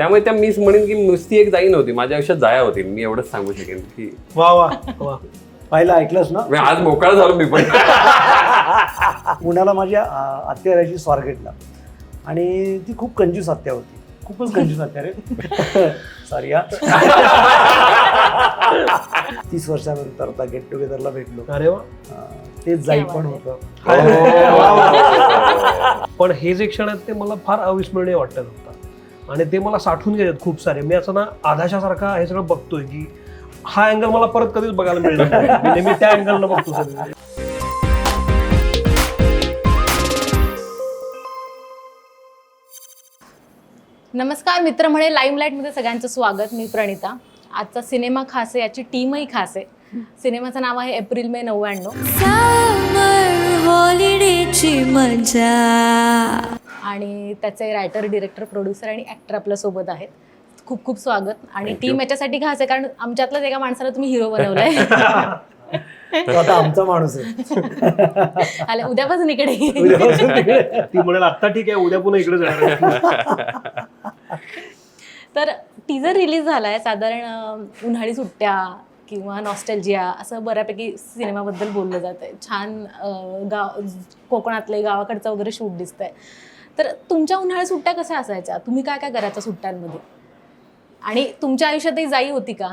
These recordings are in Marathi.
त्यामुळे त्या मीच म्हणेन की नुसती एक जाई नव्हती. माझ्या आयुष्यात जाया होती. मी एवढंच सांगू शकेन की वा वा वा. पाहिलं ऐकलंस ना? मी आज मोकळा झालो मी पण. पुण्याला माझ्या आत्या राहायची स्वारगेटला. आणि ती खूप कंजूस आत्या होती. खूपच कंजूस आत्या रे. सॉरी हा. तीस वर्षानंतर आता गेट टुगेदरला भेटलो. अरे वा. अं, तेच जाई पण होतं. पण हे जे क्षण आहेत ते मला फार अविस्मरणीय वाटतात आता आणि ते मला साठवून घेतात खूप सारे. मी असं ना आधाशासारखा हे सगळं बघतोय की हा अँगल मला परत कधीच बघायला मिळणार नाही. मी नेहमी त्या अँगलनं बघतो सगळं. नमस्कार मित्र म्हणे लाईमलाईटमध्ये सगळ्यांचं स्वागत. मी प्रणिता. आजचा सिनेमा खास आहे याची टीमही खास आहे. सिनेमाचं नाव आहे एप्रिल मे नव्याण्णव. समर हॉलिडेची मजा. आणि त्याचे रायटर डिरेक्टर प्रोड्युसर आणि ॲक्टर आपल्यासोबत आहेत. खूप खूप स्वागत. आणि. टीम याच्यासाठी खास आहे कारण आमच्यातल्याच एका माणसाला तुम्ही हिरो बनवलाय. तो आता आमचा माणूस आहे. आले उद्यापासून इकडे. ती म्हणेल आत्ता ठीक आहे उद्या पुन्हा इकडे जाणार तर टीजर रिलीज झालाय साधारण उन्हाळी सुट्ट्या किंवा नॉस्टॅल्जिया असं बऱ्यापैकी सिनेमाबद्दल बोललं जात आहे छान गाव कोकणातले गावाकडचं वगैरे शूट दिसतंय. तर तुमच्या उन्हाळी सुट्ट्या कशा असायच्या? तुम्ही काय काय करायच्या सुट्ट्यांमध्ये? आणि तुमच्या आयुष्यातही जाई होती का?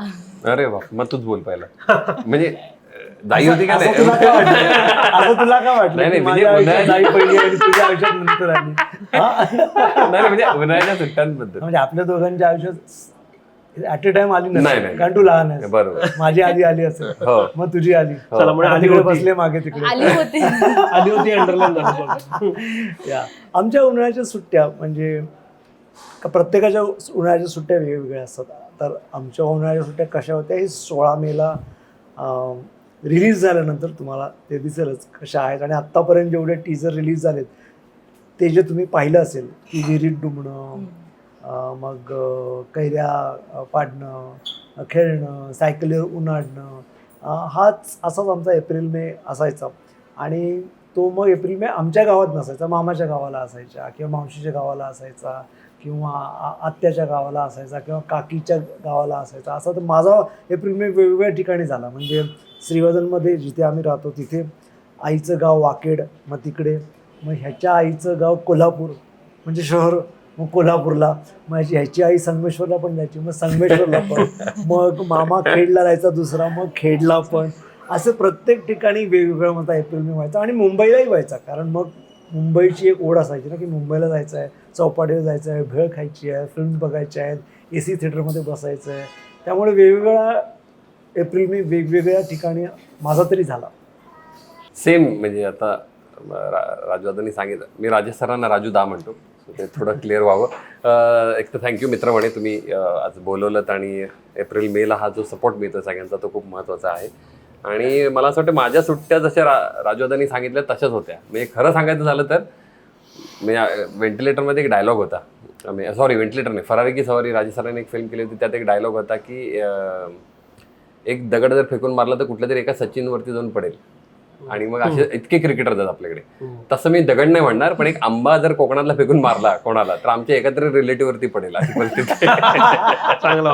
अरे वा मग तूच बोल पहिला. म्हणजे जाई होती का असं तुला काय वाटलं? नाही असं तुला काय वाटलं? नाही, की नाही, माझ्या म्हणजे आयुष्यात जाई पहिली आणि तुझ्या आयुष्यात नंतर आली. हा? नाही नाही, म्हणजे उन्हाळ्याच्या सुट्ट्यांबद्दल. म्हणजे आपल्या दोघांच्या आयुष्यात ऍट अ टाइम आली नाही. कारण तू लहान आहे बरोबर. माझी आधी आली असेल हो. मग तुझी आली. चला म्हणजे आली होती. बसले मागे तिकडे. आली होती. आली होती अंडरलाईन या. आमच्या उन्हाळ्याच्या सुट्ट्या म्हणजे का प्रत्येकाच्या उन्हाळ्याच्या सुट्ट्या वेगवेगळ्या असतात. तर आमच्या उन्हाळ्याच्या सुट्ट्या कशा होत्या हे सोळा मेला रिलीज झाल्यानंतर तुम्हाला ते दिसेलच कशा आहेत. आणि आत्तापर्यंत जेवढे टीजर रिलीज झालेत ते जे तुम्ही पाहिलं असेल की विहिरीत डुबणं मग कैऱ्या पाडणं खेळणं सायकलीवर उन्हाडणं हाच असाच आमचा एप्रिल मे असायचा. आणि तो मग एप्रिल मे आमच्या गावात नसायचा मामाच्या गावाला असायचा किंवा मावशीच्या गावाला असायचा किंवा आ- आत्याच्या गावाला असायचा किंवा काकीच्या गावाला असायचा. असा तर माझा एप्रिल मे वेगवेगळ्या ठिकाणी झाला. म्हणजे श्रीवर्धनमध्ये जिथे आम्ही राहतो तिथे आईचं गाव वाकेड मग तिकडे. मग ह्याच्या आईचं गाव कोल्हापूर म्हणजे शहर मग कोल्हापूरला. मग ह्याची आई संगमेश्वरला पण जायची. मग संगमेश्वरला पण. मग मामा खेडला जायचा दुसरा. मग खेडला पण. असं प्रत्येक ठिकाणी वेगवेगळा माझा एप्रिल मे व्हायचा. आणि मुंबईलाही व्हायचा. कारण मग मुंबईची एक ओढ असायची ना की मुंबईला जायचं आहे चौपाटीला जायचं आहे भेळ खायची आहे फिल्म्स बघायच्या आहेत ए सी थिएटरमध्ये बसायचं आहे. त्यामुळे वेगवेगळ्या एप्रिल मे वेगवेगळ्या ठिकाणी माझा तरी झाला. सेम म्हणजे आता राजू दादांनी सांगितलं. मी राजेश सरांना राजू दा म्हणतो. ते थोडं क्लिअर व्हावं. एक तर थँक्यू मित्र म्हणे तुम्ही आज बोलवलं आणि एप्रिल मेला हा जो सपोर्ट मिळतो सगळ्यांचा तो खूप महत्त्वाचा आहे. आणि मला असं वाटतं माझ्या सुट्ट्या जशा रा राजवादांनी सांगितल्या तशाच होत्या. म्हणजे खरं सांगायचं झालं तर मी व्हेंटिलेटरमध्ये एक डायलॉग होता. सॉरी व्हेंटिलेटर म्हणजे, नाही फरारी की सवारी राजेश सरांनी एक फिल्म केली होती त्यात एक डायलॉग होता की एक दगड जर फेकून मारला तर कुठल्या तरी एका सचिनवरती जाऊन पडेल. आणि मग असे इतके क्रिकेटर आहेत आपल्याकडे. तसं मी दगड नाही म्हणणार पण एक आंबा जर कोकणातला फेकून मारला कोणाला तर आमच्या एकत्र रिलेटिव्ह वरती पडेल अशी परिस्थिती. आहे. चांगला.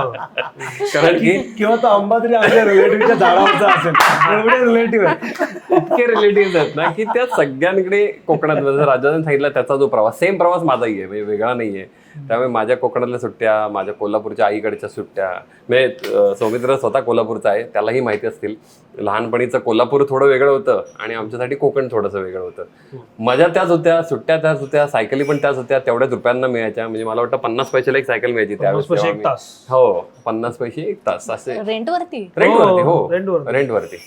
कारण की किंवा तो आंबा तरी आमच्या रिलेटिव्हच्या झाडावरचा असेल. एवढे रिलेटिव्ह आहे इतके रिलेटिव्ह आहेत ना की त्या सगळ्यांकडे कोकणात जसं राजाने सांगितलं त्याचा जो प्रवास सेम प्रवास माझाही आहे म्हणजे वेगळा नाहीये. त्यामुळे माझ्या कोकणातल्या सुट्ट्या माझ्या कोल्हापूरच्या आईकडच्या सुट्ट्या म्हणजे सौमित्र स्वतः कोल्हापूरचा आहे त्यालाही माहिती असतील. लहानपणीचं कोल्हापूर थोडं वेगळं होतं आणि आमच्यासाठी कोकण थोडंसं वेगळं होतं. मजा त्याच होत्या सुट्ट्या त्याच होत्या सायकली पण त्याच होत्या तेवढ्याच रुपयांना मिळायच्या. म्हणजे मला वाटतं पन्नास पैशाला एक सायकल मिळायची त्यावेळेस पन्नास पैसे तेव्हा एक आम्ही- तास. हो पन्नास पैसे एक तास असे. रेंटवरती? रेंटवरती हो रेंटवरती.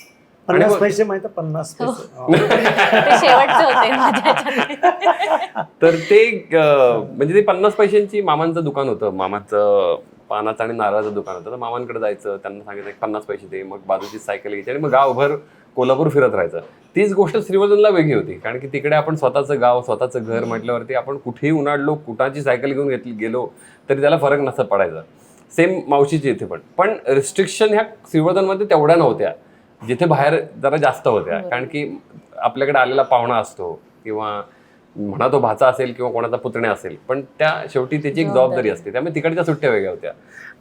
पन्नास पैसे माहिती पन्नास पैसे. हो. ते शेवटचे होते माझ्या ह्याच्यातले. तर ते अं, म्हणजे ते पन्नास पैशांची मामांचं दुकान होतं. मामाचं पानाचं आणि नारळाचं दुकान होतं. तर मामांकडे जायचं त्यांना सांगितलं एक पन्नास पैसे दे. मग बाजूची सायकल घ्यायची आणि मग गावभर कोल्हापूर फिरत राहायचं. तीच गोष्ट श्रीवर्धनला वेगळी होती. कारण की तिकडे आपण स्वतःचं गाव स्वतःचं घर म्हटल्यावरती आपण कुठेही उन्हाळलो कुठाची सायकल घेऊन घेतली गेलो तरी त्याला फरक नसत पडायचा. सेम मावशीची इथे पण. पण रिस्ट्रिक्शन ह्या श्रीवर्धनमध्ये तेवढ्या नव्हत्या. जिथे बाहेर जरा जास्त होत्या. कारण की आपल्याकडे आलेला पाहुणा असतो किंवा म्हणा तो भाचा असेल किंवा कोणाचा पुतण्या असेल पण त्या शेवटी त्याची एक जबाबदारी. असते. त्यामुळे तिकडच्या सुट्ट्या वेगळ्या होत्या.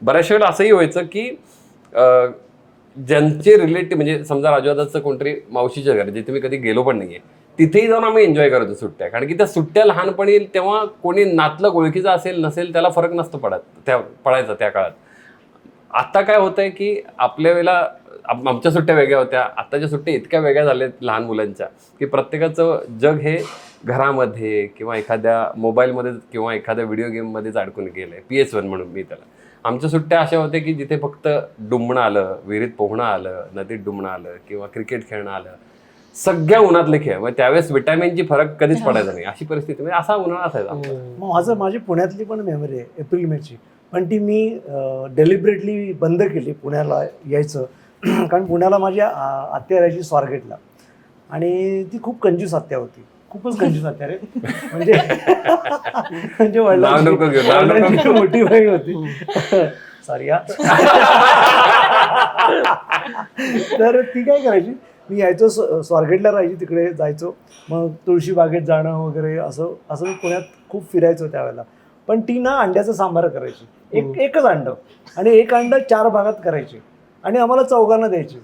बऱ्याचशा वेळेला असंही व्हायचं की ज्यांचे रिलेटिव्ह म्हणजे समजा राजवादाचं कोणतरी मावशीच्या घर जिथे मी कधी गेलो पण नाहीये तिथेही जाऊन आम्ही एन्जॉय करतो सुट्ट्या. कारण की त्या सुट्ट्या लहानपणी तेव्हा कोणी नातलं ओळखीचं असेल नसेल त्याला फरक नसतो पडत त्या पडायचा त्या काळात. आता काय होतंय की आपल्या वेळेला आमच्या सुट्ट्या वेगळ्या होत्या. आताच्या सुट्ट्या इतक्या वेगळ्या झाल्यात लहान मुलांच्या की प्रत्येकाचं जग हे घरामध्ये किंवा एखाद्या मोबाईलमध्ये किंवा एखाद्या व्हिडिओ गेममध्येच अडकून गेलंय. पी एस वन म्हणून मी त्याला. आमच्या सुट्ट्या अशा होत्या की जिथे फक्त डुंबणं आलं विहिरीत पोहणं आलं नदीत डुंबणं आलं किंवा क्रिकेट खेळणं आलं. सगळ्या उन्हातले खेळ. मग त्यावेळेस विटॅमिनची फरक कधीच पडायचा नाही. अशी परिस्थिती. म्हणजे असा उन्हाळा असायचा माझं माझी पुण्यातली पण मेमरी आहे एप्रिल मेची. पण ती मी डेलिबरेटली बंद केली पुण्याला यायचं. कारण पुण्याला माझी आ- आत्या राहायची स्वारगेटला. आणि ती खूप कंजूस आत्या होती. खूपच कंजूस आत्या रे. म्हणजे म्हणजे वडिलांची. मोठी बहीण होती. सॉरी या तर ती काय करायची? मी यायचो स्व- स्वारगेटला राहायची तिकडे जायचो. मग तुळशी बागेत जाणं वगैरे असं असं मी पुण्यात खूप फिरायचो त्यावेळेला. पण ती ना अंड्याचं सांबार करायची. एक एकच अंड. आणि एक अंड चार भागात करायची. आणि आम्हाला चौघांना द्यायची.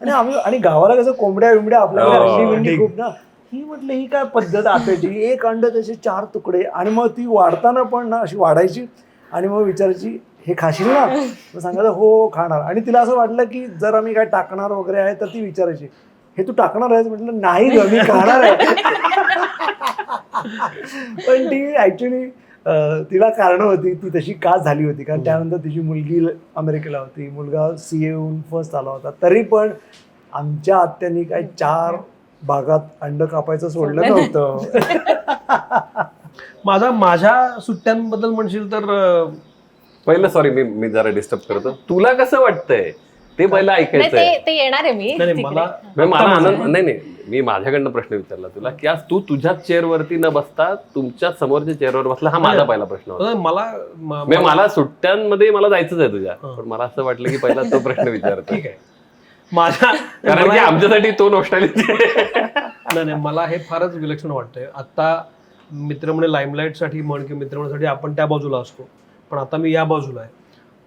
आणि आम्ही आणि गावाला कसं कोंबड्या बिंबड्या आपल्याकडे हो, अंडी ठीक. खूप ना. ही म्हटलं ही काय पद्धत आताची? एक अंड त्याचे चार तुकडे आणि मग ती वाढताना पण ना अशी वाढायची आणि मग विचारायची हे खाशील ना? मग सांगायचं हो खाणार. आणि तिला असं वाटलं की जर आम्ही काय टाकणार वगैरे आहे तर ती विचारायची हे तू टाकणार आहेस? म्हटलं नाही ग मी खाणार आहे. पण ती ऍक्च्युली तिला कारणं होती ती तशी का झाली होती? कारण त्यानंतर तिची मुलगी अमेरिकेला होती. मुलगा सी येऊन फर्स्ट आला होता. तरी पण आमच्या आत्यांनी काय चार भागात अंड कापायचं सोडलं नव्हतं. माझा माझ्या सुट्ट्यांबद्दल म्हणशील तर पहिलं सॉरी मी मी जरा डिस्टर्ब करतो. तुला कसं वाटतंय? ते पहिलं नाही ऐकायचं ते ते येणार आहे मी. नाही, तिकडे. मला म्हणजे मला आनंद नाही नाही मी माझ्याकडनं प्रश्न विचारला तुला की आज तू तुझ्याच चेअरवरती न बसता तुमच्या समोरच्या चेअरवर बसला हा माझा पहिला प्रश्न होता. अं, मला म- म्हणजे मला सुट्ट्यांमध्ये मला जायचंच आहे तुझ्या हा. पण मला असं वाटलं की पहिला तो प्रश्न विचारतो ठीक आहे. माझ्या कारण की मला- आमच्यासाठी तो नोस्टालिक नाही नाही मला हे फारच विलक्षण वाटतंय. आता मित्रमंडळी लाईमलाईटसाठी म्हण किंवा मित्रमंडळीसाठी आपण त्या बाजूला असतो. पण आता मी या बाजूला आहे.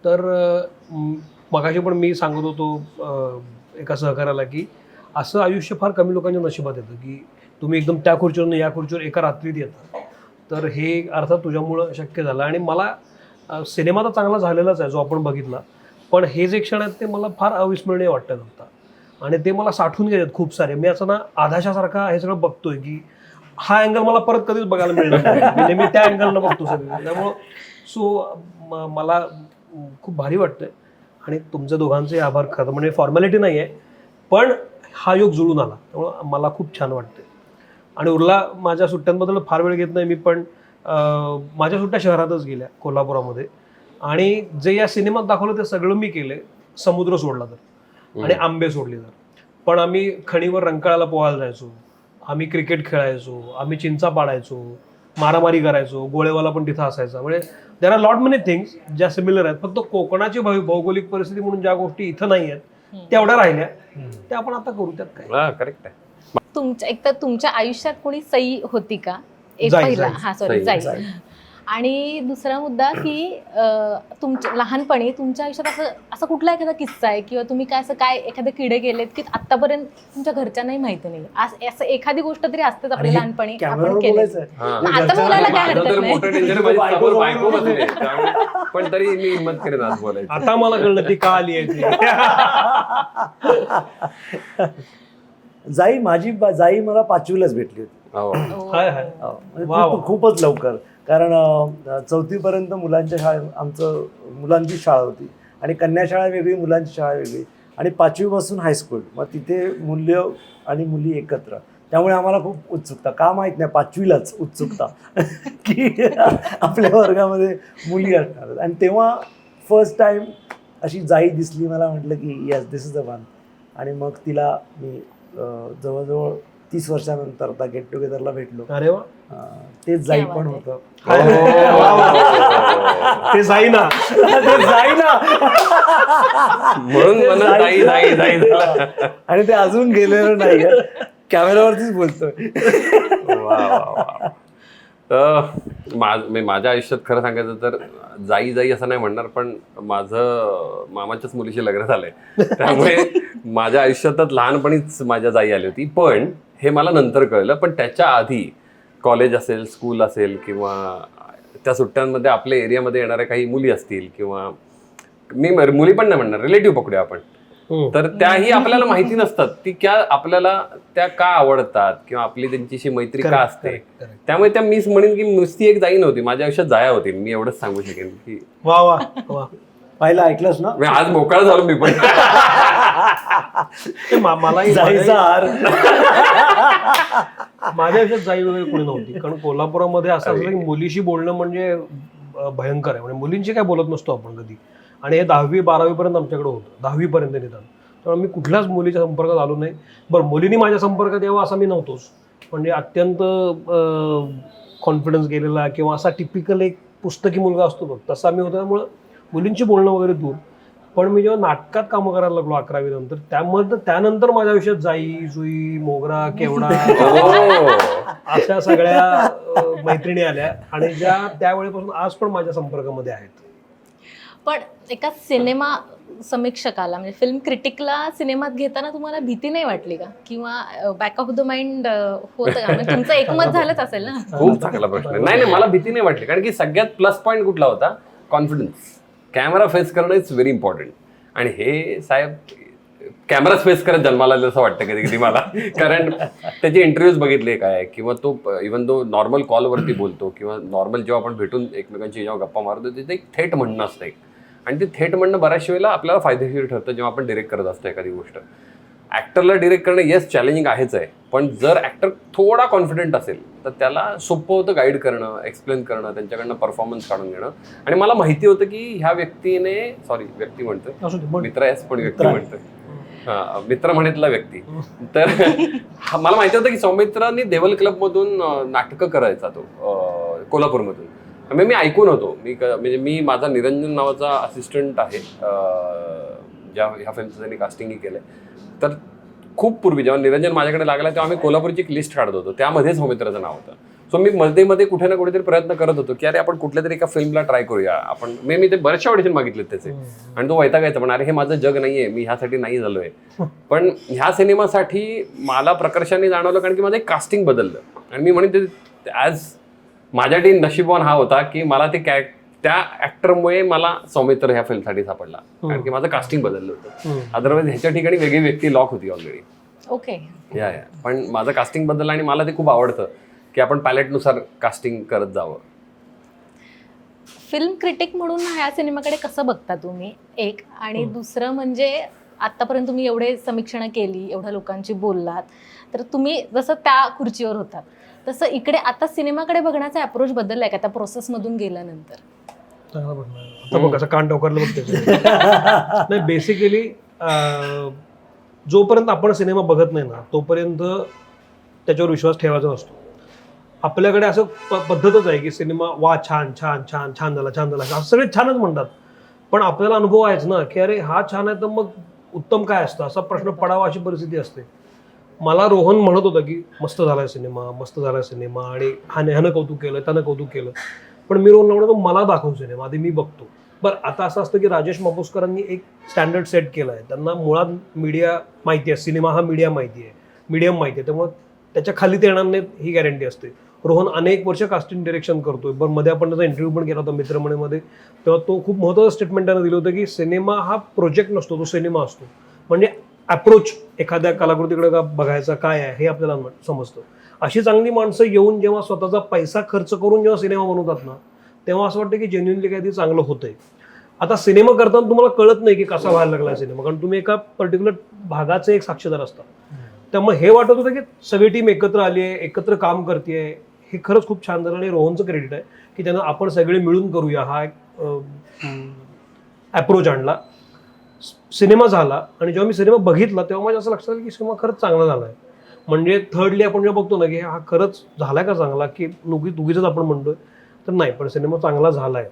तर अं, मगाशी पण मी सांगत होतो एका सहकार्याला की असं आयुष्य फार कमी लोकांच्या नशिबात येतं की तुम्ही एकदम त्या खुर्चीवरून या खुर्चीवर एका रात्रीत येता. तर हे अर्थात तुझ्यामुळं शक्य झालं. आणि मला सिनेमा तर चांगला झालेलाच आहे जो आपण बघितला. पण हे जे क्षण आहेत ते मला फार अविस्मरणीय वाटतात आता. आणि ते मला साठवून गेलेत खूप सारे. मी असं ना आधाशासारखा हे सगळं बघतोय की हा अँगल मला परत कधीच बघायला मिळणार नाही. मी त्या अँगलनं बघतो सगळं त्यामुळं सो मला खूप भारी वाटतंय. आणि तुमच्या दोघांचे आभार खरं म्हणजे फॉर्मॅलिटी नाही आहे पण हा योग जुळून आला. त्यामुळं मला खूप छान वाटतंय. आणि उरला माझ्या सुट्ट्यांबद्दल फार वेळ घेत नाही मी पण माझ्या सुट्ट्या शहरातच गेल्या कोल्हापुरामध्ये. आणि जे या सिनेमात दाखवलं ते सगळं मी केलंय समुद्र सोडला तर. आणि आंबे सोडले तर. पण आम्ही खणीवर रंकाळाला पोहायला जायचो. आम्ही क्रिकेट खेळायचो. आम्ही चिंचा पाडायचो मारामारी करायचो गोळेवाला पण तिथं असायचा. म्हणजे there are lot many things ज्या सिमिलर आहेत. फक्त कोकणाची भौगोलिक परिस्थिती म्हणून ज्या गोष्टी इथं नाही आहेत तेवढ्या राहिल्या. त्या आपण आता करू त्यात काय. करेक्ट आहे. तुमच्या एक तर तुमच्या आयुष्यात कोणी सई होती का? एक पहिला. हा सॉरी आणि दुसरा मुद्दा की तुमच्या लहानपणी तुमच्या आयुष्यात असं असं कुठला एखादा किस्सा आहे किंवा तुम्ही काय असं काय एखादे किडे गेलेत की आतापर्यंत तुमच्या घरच्यांनाही माहिती नाही आज- असं एखादी गोष्ट तरी असतेच आपल्या लहानपणी आपण केली आता बोलायला काय हरकत नाही. पण तरी मी हिंमत करेन आज बोलायची. आता मला कळलं ती का आली आहे जाई माझी जाई मला पाचवीलाच भेटली होती. हो. हाय हाय. हो, म्हणजे खूपच लवकर. कारण चौथीपर्यंत मुलांच्या शाळे आमचं मुलांची शाळा होती आणि कन्या शाळा वेगळी मुलांची शाळा वेगळी आणि पाचवीपासून हायस्कूल मग तिथे मूल्य आणि मुली एकत्र. त्यामुळे आम्हाला खूप उत्सुकता. का माहीत नाही पाचवीलाच उत्सुकता की आपल्या वर्गामध्ये मुली असणार आहेत. आणि तेव्हा फर्स्ट टाईम अशी जाई दिसली मला म्हटलं की yes this is a one आणि मग तिला मी जवळजवळ तीस वर्षानंतर आता गेट टुगेदरला भेटलो. अरे वा. अं, तेच जाई क्या पण बात. होतं. ते ते जाई ना म्हणून ते म्हणत जाई जाई जाई. झालं. आणि ते अजून गेलेलं नाही कॅमेऱ्यावरतीच बोलतोय. वा, वा, वा. तर माझ माझ्या आयुष्यात खरं सांगायचं तर जाई जाई असं नाही म्हणणार पण माझं मामाच्याच मुलीशी लग्न झालंय. त्यामुळे माझ्या आयुष्यातच लहानपणीच माझ्या जाई आली होती. पण हे मला नंतर कळलं पण त्याच्या आधी कॉलेज असेल स्कूल असेल किंवा त्या सुट्ट्यांमध्ये आपल्या एरियामध्ये येणाऱ्या काही मुली असतील किंवा मी मुली पण नाही म्हणणार रिलेटिव्ह पकडूया आपण हम्म. तर त्याही आपल्याला माहिती नसतात ती क्या आपल्याला त्या का आवडतात किंवा आपली त्यांच्याशी मैत्री का असते. त्यामुळे त्या मीच म्हणेन की नुसती एक जाई नव्हती माझ्या आयुष्यात जाया होती मी एवढंच सांगू शकेन की वा वा पाहिलं ऐकलंस ना? मी आज मोकळा झालो मी पण. ते मा- मलाही जायचा माझ्याही- हार माझ्या आयुष्यात जाई वगैरे कोणी नव्हती. कारण कोल्हापुरामध्ये असं असलं की मुलीशी बोलणं म्हणजे अं, भयंकर आहे. म्हणजे मुलींशी काय बोलत नसतो आपण कधी. आणि हे दहावी बारावी पर्यंत आमच्याकडे होतं. दहावी पर्यंत निदान. त्यामुळे मी कुठल्याच मुलीच्या संपर्कात आलो नाही. बरं मुलींनी माझ्या संपर्कात यावं असा मी नव्हतोच. म्हणजे अत्यंत कॉन्फिडन्स गेलेला किंवा असा टिपिकल एक पुस्तकी मुलगा असतो बघ तसा मी होता. त्यामुळं मुलींची बोलणं वगैरे दूर. पण मी जेव्हा नाटकात कामं करायला लागलो अकरावी नंतर त्यामध्ये त्यानंतर माझ्या आयुष्यात जाई जुई मोगरा केवडा हो. अशा सगळ्या मैत्रिणी आल्या. आणि ज्या त्यावेळेपासून आज पण माझ्या संपर्कामध्ये आहेत. पण एका सिनेमा समीक्षकाला म्हणजे फिल्म क्रिटिकला सिनेमात घेताना तुम्हाला भीती नाही वाटली का? किंवा बॅक ऑफ द माइंड होतं का? म्हणजे तुमचं एकमत झालंच असेल ना? खूप चांगला प्रश्न. नाही नाही मला भीती नाही वाटली. कारण की सगळ्यात प्लस पॉईंट कुठला होता? कॉन्फिडन्स कॅमेरा फेस करणं इज व्हेरी इम्पॉर्टंट आणि हे साहेब कॅमेराच फेस करत जन्माला असं वाटतं कधी कधी मला. कारण त्याचे इंटरव्ह्यूज बघितले काय किंवा तो इवन तो नॉर्मल कॉलवरती बोलतो किंवा नॉर्मल जेव्हा आपण भेटून एकमेकांची जेव्हा गप्पा मारतो तिथे एक थेट म्हणणं असतं एक. आणि ते थेट म्हणणं बऱ्याच वेळेला आपल्याला फायदेशीर ठरतं जेव्हा आपण डिरेक्ट करत असतो एखादी गोष्ट. ऍक्टरला डिरेक्ट करणं येस चॅलेंजिंग आहेच आहे. पण जर ऍक्टर थोडा कॉन्फिडंट असेल तर त्याला सोपं होतं गाईड करणं एक्सप्लेन करणं त्यांच्याकडनं परफॉर्मन्स काढून घेणं. आणि मला माहिती होतं की ह्या व्यक्तीने सॉरी व्यक्ती म्हणतोय. मित्र आहेस पण व्यक्ती. म्हणतोय. हा, मित्र म्हणितला व्यक्ती. तर मला माहिती होतं की सौमित्रांनी देवल क्लब मधून नाटकं करायचा तो कोल्हापूरमधून. म्हणजे मी ऐकून होतो. मी म्हणजे मी माझा निरंजन नावाचा असिस्टंट आहे ज्या ह्या फिल्मचं त्यांनी कास्टिंगही केलंय. तर खूप पूर्वी जेव्हा निरंजन माझ्याकडे लागला तेव्हा आम्ही कोल्हापूरची एक लिस्ट काढत होतो. त्यामध्ये सौमित्राचं नाव होतं. सो मी मध्ये मध्ये कुठे ना कुठेतरी प्रयत्न करत होतो की अरे आपण कुठल्या तरी एका फिल्मला ट्राय करूया. आपण मी मी ते बरेचशा ऑडिशन मागितलेत त्याचे. आणि तो वैतागायचा पण अरे हे माझं जग नाहीये. मी ह्यासाठी नाही झालोय. पण ह्या सिनेमासाठी मला प्रकर्षाने जाणवलं कारण की माझं एक कास्टिंग बदललं. आणि मी म्हणेन ते ॲज माझ्यासाठी नशीबवान हा होता की मला ते कॅ त्या ऍक्टरमुळे मला सौमित्र ह्या फिल्मसाठी सापडला. कारण की माझं कास्टिंग बदललं होतं. अदरवाईज ह्याच्या ठिकाणी वेगळी व्यक्ती लॉक होती ऑलरेडी ओके या या पण माझं कास्टिंग बदललं आणि मला ते खूप आवडतं की आपण पॅलेटनुसार कास्टिंग करत जावं. फिल्म क्रिटिक म्हणून ह्या सिनेमाकडे कसं बघता तुम्ही? एक. आणि दुसरं म्हणजे आतापर्यंत तुम्ही एवढे समीक्षणं केली एवढ्या लोकांची बोललात तर तुम्ही जसं त्या खुर्चीवर होतात तसं इकडे आता सिनेमाकडे बघण्याचा अप्रोच बदललाय का? त्या प्रोसेसमधून गेल्यानंतर. चांगला आहे. आता बघ कसं कान टोकारलं बघ त्याचं. नाही बेसिकली जोपर्यंत आपण सिनेमा बघत नाही ना तोपर्यंत त्याच्यावर विश्वास ठेवायचा नसतो. आपल्याकडे असं पद्धतच आहे की सिनेमा वा छान छान छान छान झाला छान झाला. असं सगळे छानच म्हणतात. पण आपल्याला अनुभव आहेच ना की अरे हा छान आहे तर मग उत्तम काय असतं? असा प्रश्न पडावा अशी परिस्थिती असते. मला रोहन म्हणत होता की मस्त झालाय सिनेमा मस्त झालाय सिनेमा आणि हा ह्यानं कौतुक केलं त्यानं कौतुक केलं. पण मी रोहनला तो मला दाखव सिनेमा आधी मी बघतो. बरं आता असं असतं की राजेश मापुसकरांनी एक स्टँडर्ड सेट केला आहे त्यांना मुळात मीडिया माहिती आहे सिनेमा हा मीडिया माहिती आहे. मीडियम माहिती आहे. त्यामुळे त्याच्याखाली ते येणार नाहीत ही गॅरंटी असते. रोहन अनेक वर्ष कास्टिंग डिरेक्शन करतोय. बरं मध्ये आपण त्याचा इंटरव्ह्यू पण केला होता मित्रमणेमध्ये. तेव्हा तो खूप महत्त्वाचं स्टेटमेंट त्यानं दिलं होतं की सिनेमा हा प्रोजेक्ट नसतो तो सिनेमा असतो. म्हणजे अप्रोच एखाद्या कलाकृतीकडे का बघायचा काय आहे हे आपल्याला समजतं. अशी चांगली माणसं येऊन जेव्हा स्वतःचा पैसा खर्च करून जेव्हा सिनेमा बनवतात ना तेव्हा असं वाटतं की जेन्युनली काहीतरी चांगलं होतंय. आता सिनेमा करताना तुम्हाला कळत नाही की कसा व्हायला लागला सिनेमा कारण तुम्ही एका पर्टिक्युलर भागाचे एक साक्षीदार असता. त्यामुळे हे वाटत होतं की सगळी टीम एकत्र आली आहे एकत्र काम करते हे खरंच खूप छान झालं आणि रोहनचं क्रेडिट आहे की त्यानं आपण सगळे मिळून करूया हा एक अप्रोच आणला. सिनेमा झाला आणि जेव्हा मी सिनेमा बघितला तेव्हा माझ्या असं लक्षात आलं की सिनेमा खरंच चांगला झाला आहे म्हणजे थर्डली आपण जेव्हा बघतो ना की हा खरंच झाला का चांगला की नुकी दुगीच आपण म्हणतोय? तर नाही पण सिनेमा चांगला झाला आहे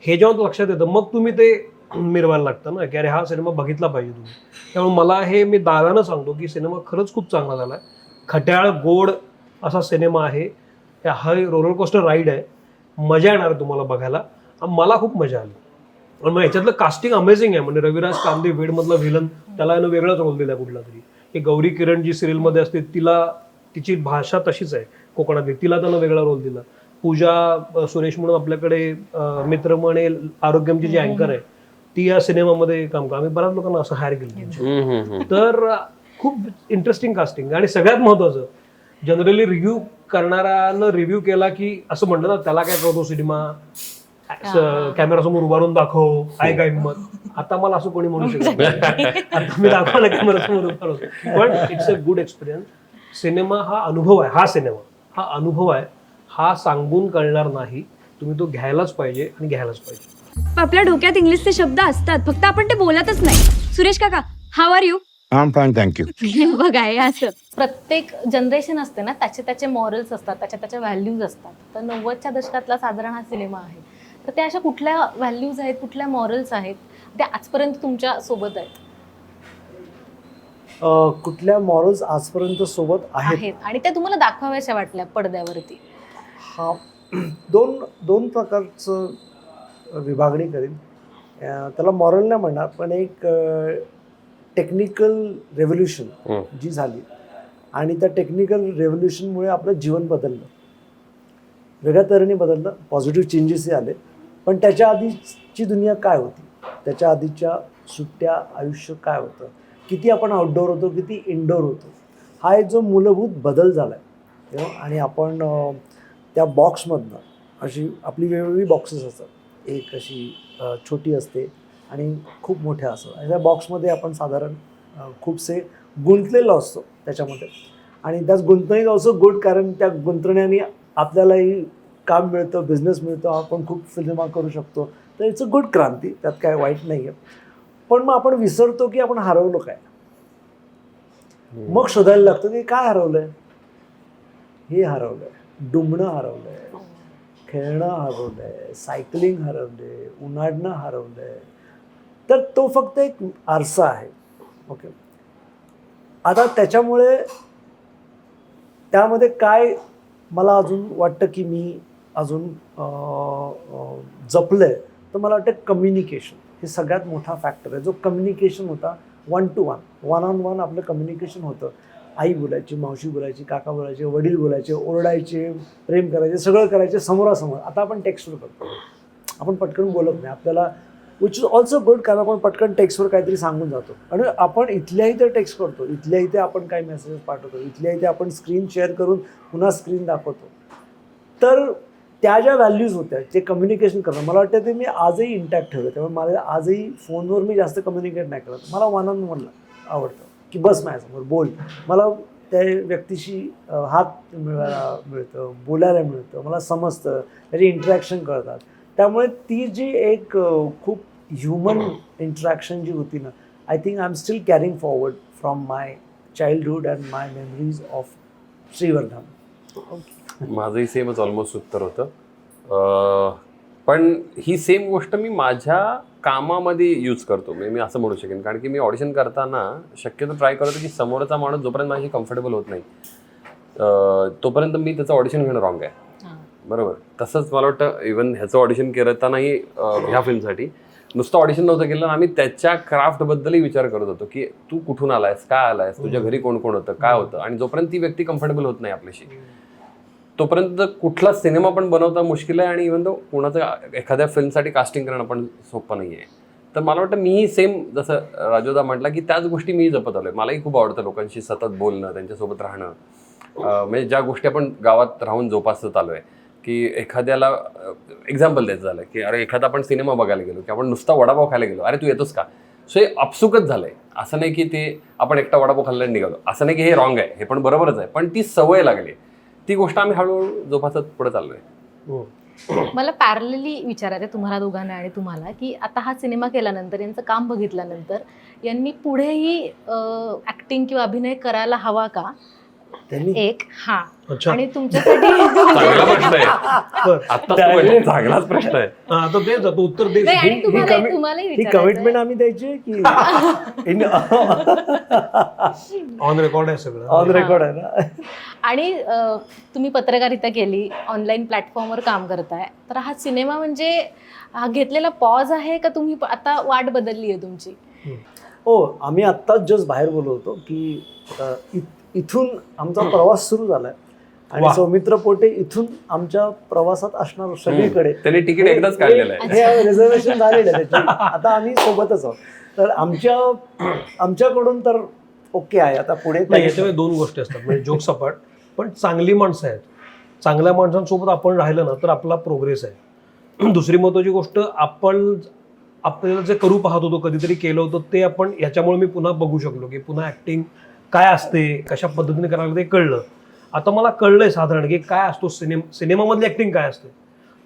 हे जेव्हा लक्षात येतं मग तुम्ही ते मिरवायला लागतं ना की अरे हा सिनेमा बघितला पाहिजे तुम्ही. त्यामुळे मला हे मी दाव्यानं सांगतो की सिनेमा खरंच खूप चांगला झाला आहे खट्याळ गोड असा सिनेमा आहे. हा- रोलर कोस्टर राईड आहे. मजा येणार आहे तुम्हाला बघायला. आणि मला खूप मजा आली. आणि मग याच्यातलं कास्टिंग अमेझिंग आहे. म्हणजे रविराज कांदे वेडमधला व्हिलन त्याला यानं वेगळाच रोल दिला कुठला तरी. हे गौरी किरण जी सिरियलमध्ये असते तिला तिची भाषा तशीच आहे कोकणातली. तिला त्यानं वेगळा रोल दिला. पूजा सुरेश म्हणून आपल्याकडे मित्र म्हणे आरोग्यमची जी अँकर आहे ती या सिनेमामध्ये काम कर आम्ही बऱ्याच लोकांना असं हायर केलं तर खूप इंटरेस्टिंग कास्टिंग आणि सगळ्यात महत्वाचं जनरली रिव्ह्यू करणाऱ्यानं रिव्ह्यू केला की असं म्हणलं ना त्याला काय कळतो सिनेमा? कॅमेरा समोर उभारून दाखव आहे का हिंमत आता मला असं कोणी म्हणू शकत नाही. आता मी दाखवला कॅमेरा समोर उभारून पण it's a good experience cinema हा अनुभव आहे हा सिनेमा. हा अनुभव आहे. हा सांगून कळणार नाही. तुम्ही तो घ्यायलाच पाहिजे आणि घ्यायलाच पाहिजे. आपल्या डोक्यात इंग्लिशचे शब्द असतात. फक्त आपण ते बोलतच नाही. सुरेश काका how are you I'm fine, thank you. बघा हे असं. प्रत्येक जनरेशन असते ना त्याचे त्याचे मॉरल्स असतात त्याच्या त्याच्या व्हॅल्यूज असतात. तर नव्वदच्या दशकातला साधारण हा सिनेमा आहे. तर त्या अशा कुठल्या व्हॅल्यूज आहेत कुठल्या मॉरल्स आहेत त्या आजपर्यंत तुमच्यासोबत आहेत? अं, कुठल्या मॉरल्स आजपर्यंत सोबत आहेत? आहेत. आणि त्या तुम्हाला दाखवाव्याशा वाटल्या पडद्यावरती? हा दोन दोन प्रकारचं विभागणी करीन. त्याला मॉरल नाही म्हणणार पण एक टेक्निकल रेव्होल्युशन. जी झाली. आणि त्या टेक्निकल रेव्होल्युशनमुळे आपलं जीवन बदललं. वेगळ्या तऱ्हेने बदललं. पॉझिटिव्ह चेंजेसही आले. पण त्याच्या आधीची दुनिया काय होती? त्याच्या आधीच्या सुट्ट्या आयुष्य काय होतं? किती आपण आउटडोअर होतो किती इनडोअर होतो? हा एक जो मूलभूत बदल झाला आहे आणि आपण त्या बॉक्समधनं अशी आपली वेगवेगळी बॉक्सेस असतात. एक अशी छोटी असते आणि खूप मोठ्या असतात. आणि त्या बॉक्समध्ये आपण साधारण खूपसे गुंतलेलो असतो त्याच्यामध्ये. आणि त्याच गुंतवणूक असो गुड कारण त्या गुंतण्याने आपल्यालाही काम मिळतं बिझनेस मिळतो आपण खूप सिनेमा करू शकतो. तर इट्स अ गुड क्रांती त्यात काय वाईट नाही आहे पण मग आपण विसरतो की आपण हरवलो काय? मग शोधायला लागतं की काय हरवलंय? हे हरवलंय डुंबणं हरवलंय खेळणं हरवलंय सायकलिंग हरवलंय उन्हाळणं हरवलंय. तर तो फक्त एक आरसा आहे. ओके आता त्याच्यामुळे त्यामध्ये काय मला अजून वाटतं की मी अजून जपलं आहे तर मला वाटतं कम्युनिकेशन हे सगळ्यात मोठा फॅक्टर आहे. जो कम्युनिकेशन होता one to one one on one आपलं कम्युनिकेशन होतं. आई बोलायची मावशी बोलायची काका बोलायचे वडील बोलायचे ओरडायचे प्रेम करायचे सगळं करायचे समोरासमोर. आता आपण टेक्स्टवर करतो आपण पटकन बोलत नाही. आपल्याला विच इज ऑल्सो गुड कारण आपण पटकन टेक्स्टवर काहीतरी सांगून जातो. आणि आपण इथल्या इथे टेक्स्ट करतो. इथल्या इथे आपण काही मेसेजेस पाठवतो. इथल्या इथे आपण स्क्रीन शेअर करून पुन्हा स्क्रीन दाखवतो. तर त्या ज्या व्हॅल्यूज होत्या जे कम्युनिकेशन करणं मला वाटतं ते मी आजही इंटॅक्ट ठेवलं. त्यामुळे मला आजही फोनवर मी जास्त कम्युनिकेट नाही करत. मला वन ऑन वन आवडतं. की बस माझ्यासमोर बोल. मला त्या व्यक्तीशी हात मिळायला मिळतं बोलायला मिळतं मला समजतं त्याचे इंटरॅक्शन कळतात. त्यामुळे ती जी एक खूप ह्युमन इंटरॅक्शन जी होती ना I think I am still carrying forward from my childhood and my memories of Shrivardhan माझंही सेमच ऑलमोस्ट उत्तर होतं. पण ही सेम गोष्ट मी माझ्या कामामध्ये यूज करतो. म्हणजे मी असं म्हणू शकेन. कारण की मी ऑडिशन करताना शक्यतो ट्राय करतो की समोरचा माणूस जोपर्यंत माझी कम्फर्टेबल होत नाही तोपर्यंत मी त्याचं ऑडिशन घेणं रॉंग आहे. हां. बरोबर? तसंच मला वाटतं इवन ह्याचं ऑडिशन करतानाही ह्या फिल्मसाठी नुसतं ऑडिशन नव्हतं केलं आम्ही त्याच्या क्राफ्टबद्दलही विचार करत होतो की तू कुठून आलायस? काय आलायस? तुझ्या घरी कोण कोण होतं? काय होतं? आणि जोपर्यंत ती व्यक्ती कम्फर्टेबल होत नाही आपल्याशी तोपर्यंत कुठला सिनेमा पण बनवता मुश्किल आहे आणि इव्हन तो कोणाचं एखाद्या फिल्मसाठी कास्टिंग करणं पण सोपं नाही आहे तर मला वाटतं मीही सेम जसं राजोदा म्हटला की त्याच गोष्टी मी जपत आलोय. मलाही खूप आवडतं लोकांशी सतत बोलणं त्यांच्यासोबत राहणं. म्हणजे ज्या गोष्टी आपण गावात राहून जोपासत आलो आहे की एखाद्याला एक्झाम्पल द्यायचं झालं की अरे एखादा आपण सिनेमा बघायला गेलो की आपण नुसता वडापाव खायला गेलो अरे तू येतोस का? सो हे अपसुकच आहे असं नाही की ते आपण एकटा वडापाव खाल्ल्याने निघालो. असं नाही की हे रॉंग आहे हे पण बरोबरच आहे. पण ती सवय लागली. ती गोष्ट आम्ही हळूहळू जोपासत पुढे चाललोय. मला पॅरलली विचारायचं तुम्हाला दोघांना आणि तुम्हाला की आता हा सिनेमा केल्यानंतर यांचं काम बघितल्यानंतर यांनी पुढेही ॲक्टिंग किंवा अभिनय करायला हवा का? त्यांनी? एक हा. अच्छा. आणि तुमच्यासाठी चांगला प्रश्न आहे. बर. आता तो चांगलाच प्रश्न आहे. हा तर तेच आता उत्तर दे. नाही, आणि ही तुम्हाला कमी- तुम्हालाही ही विचारायचं कमिटमेंट आम्ही द्यायची की ऑन रेकॉर्ड आहे सगळं. ऑन रेकॉर्ड आहे ना. आणि अ, तुम्ही पत्रकारिता केली ऑनलाईन प्लॅटफॉर्मवर काम करताय. तर हा सिनेमा म्हणजे हा घेतलेला पॉज आहे का तुम्ही प- आता वाट बदलली आहे तुमची? हो आम्ही आत्ताच जस्ट बाहेर बोललो होतो की अ, इ- इथून आमचा प्रवास सुरू झालाय. आणि. सौमित्र पोटे इथून आमच्या प्रवासात असणार सगळीकडे. त्यांनी तिकीट एकदाच काढलेलं आहे. हे रिझर्वेशन झालेलं आहे आता आम्ही सोबतच आहोत. तर आमच्या आमच्याकडून तर ओके आहे. आता पुढे याच्यामध्ये दोन गोष्टी असतात. म्हणजे जोक सपाट पण चांगली माणसं आहेत. चांगल्या माणसांसोबत आपण राहिलं ना तर आपला प्रोग्रेस आहे. दुसरी महत्वाची गोष्ट आपण आपल्याला जे करू पाहत होतो कधीतरी केलं होतं ते आपण याच्यामुळे मी पुन्हा बघू शकलो की पुन्हा ऍक्टिंग काय असते कशा पद्धतीने करायला लागतं ते कळलं. आता मला कळलंय साधारण की काय असतो सिनेमा सिनेमामधली ऍक्टिंग काय असते.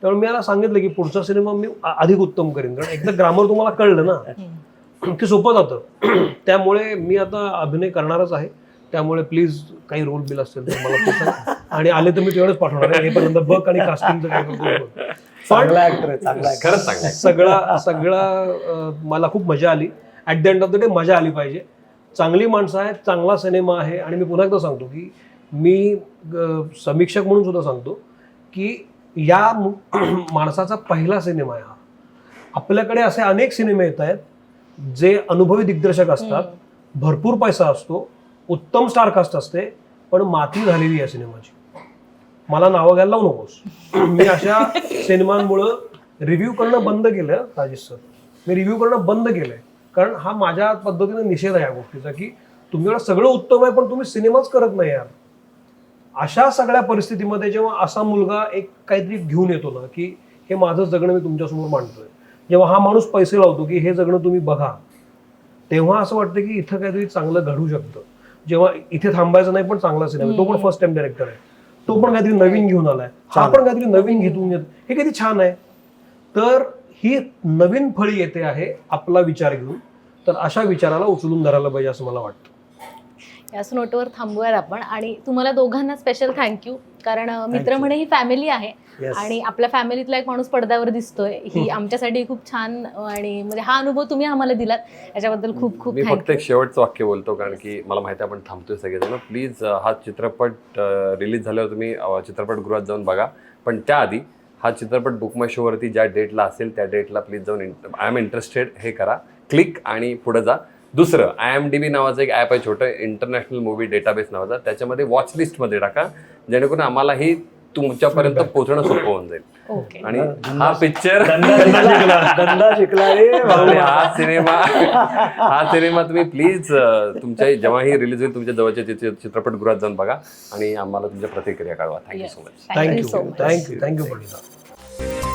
त्यामुळे मी याला सांगितलं की पुढचा सिनेमा मी अधिक उत्तम करेन. कारण एकदा ग्रामर तुम्हाला कळलं ना की सोपं जातं. त्यामुळे मी आता अभिनय करणारच आहे. त्यामुळे प्लीज काही रोल बिल असेल तर मला. आणि आले तर मी तेवढंच पाठवणार आहे. हे पर्यंत बघ आणि कास्टिंगचं काय आहे सगळा सगळा मला खूप मजा आली. At the end of the day मजा आली पाहिजे. चांगली माणसं आहेत चांगला सिनेमा आहे. आणि मी पुन्हा एकदा सांगतो की मी समीक्षक म्हणून सुद्धा सांगतो की या माणसाचा पहिला सिनेमा आहे हा. आपल्याकडे असे अनेक सिनेमे येत आहेत जे अनुभवी दिग्दर्शक असतात. भरपूर पैसा असतो उत्तम स्टारकास्ट असते पण माती झालेली या सिनेमाची. मला नावं घ्यायला लावू नकोस. मी अशा सिनेमांमुळं रिव्ह्यू करणं बंद केलं राजेश सर मी रिव्ह्यू करणं बंद केलंय. कारण हा माझ्या पद्धतीने निषेध आहे या गोष्टीचा की तुमच्याकडे सगळं उत्तम आहे पण तुम्ही सिनेमाच करत नाही यार. अशा सगळ्या परिस्थितीमध्ये जेव्हा असा मुलगा एक काहीतरी घेऊन येतो ना की हे माझं जगणं मी तुमच्यासमोर मांडतोय. जेव्हा हा माणूस पैसे लावतो की हे जगणं तुम्ही बघा तेव्हा असं वाटतं की इथं काहीतरी चांगलं घडू शकतं. जेव्हा इथे थांबायचं नाही पण चांगला सिनेमा. तो पण फर्स्ट टाइम डायरेक्टर आहे. तो पण काहीतरी नवीन घेऊन आलाय. हा पण काहीतरी नवीन घेऊन येत. हे किती छान आहे. तर ही नवीन फळी येते आहे आपला विचार घेऊन. तर अशा विचाराला उचलून धरायला पाहिजे असं मला वाटतं. याच नोटवर थांबूयात आपण. आणि तुम्हाला दोघांना स्पेशल थँक्यू कारण मित्र म्हणे ही फॅमिली आहे. Yes. आणि आपल्या फॅमिलीतला एक माणूस पडद्यावर दिसतोय. ही आमच्यासाठी खूप छान आणि म्हणजे हा अनुभव तुम्ही आम्हाला दिलात. याच्याबद्दल खूप खूप मी फक्त एक शेवटचं वाक्य बोलतो कारण की मला माहिती आहे आपण थांबतोय सगळेजण. प्लीज हा चित्रपट रिलीज झाल्यावर तुम्ही चित्रपटगृहात जाऊन बघा. पण त्याआधी हा चित्रपट बुक माय शोवरती ज्या डेटला असेल त्या डेटला प्लीज जाऊन आय एम इंटरेस्टेड हे करा. क्लिक आणि पुढे जा. दुसरं आय एम डी बी नावाचं एक ॲप आहे छोटं इंटरनॅशनल मूवी डेटाबेस नावाचा. त्याच्यामध्ये वॉच लिस्टमध्ये टाका. जेणेकरून आम्हालाही तुमच्यापर्यंत पोहोचणं सोपं होऊन जाईल. ओके. आणि हा पिक्चर शिकला हा सिनेमा हा सिनेमा तुम्ही प्लीज तुमच्या जेव्हाही रिलीज होईल तुमच्या जवळच्या चित्र- चित्रपटगृहात जाऊन बघा. आणि आम्हाला तुमच्या प्रतिक्रिया कळवा. Thank you so much thank you so much thank you thank you